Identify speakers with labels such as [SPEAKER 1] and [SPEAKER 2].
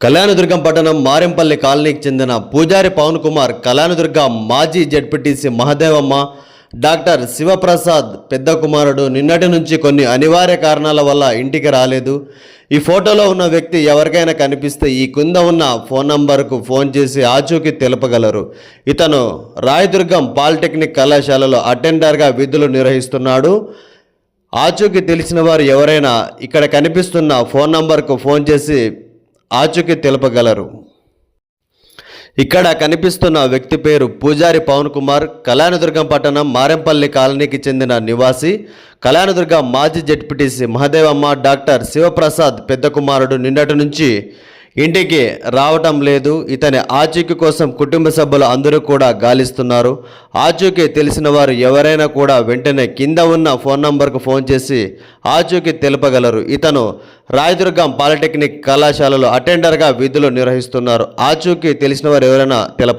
[SPEAKER 1] కళ్యాణదుర్గం పట్టణం మారెంపల్లి కాలనీకి చెందిన పూజారి పవన్ కుమార్ కళ్యాణదుర్గ మాజీ జడ్పీటీసీ మహదేవమ్మ డాక్టర్ శివప్రసాద్ పెద్ద కుమారుడు నిన్నటి నుంచి కొన్ని అనివార్య కారణాల వల్ల ఇంటికి రాలేదు. ఈ ఫోటోలో ఉన్న వ్యక్తి ఎవరికైనా కనిపిస్తే ఈ కింద ఉన్న ఫోన్ నంబర్కు ఫోన్ చేసి ఆచూకీ తెలుపగలరు. ఇతను రాయదుర్గం పాలిటెక్నిక్ కళాశాలలో అటెండర్గా విధులు నిర్వహిస్తున్నాడు. ఆచూకీ తెలిసిన వారు ఎవరైనా ఇక్కడ కనిపిస్తున్న ఫోన్ నంబర్కు ఫోన్ చేసి ఆచూకీ తెలపగలరు. ఇక్కడ కనిపిస్తున్న వ్యక్తి పేరు పూజారి పవన్ కుమార్. కళ్యాణదుర్గం పట్టణం మారెంపల్లి కాలనీకి చెందిన నివాసి. కళ్యాణదుర్గం మాజీ జడ్పీటీసీ మహదేవమ్మ డాక్టర్ శివప్రసాద్ పెద్ద కుమారుడు నిన్నటి నుంచి ఇంటికి రావటం లేదు. ఇతని ఆచూకీ కోసం కుటుంబ సభ్యులు అందరూ కూడా గాలిస్తున్నారు. ఆచూకీ తెలిసిన వారు ఎవరైనా కూడా వెంటనే కింద ఉన్న ఫోన్ నంబర్కు ఫోన్ చేసి ఆచూకీ తెలుపగలరు. ఇతను రాయదుర్గం పాలిటెక్నిక్ కళాశాలలో అటెండర్గా విధులు నిర్వహిస్తున్నారు. ఆచూకీ తెలిసిన వారు ఎవరైనా తెలపండి.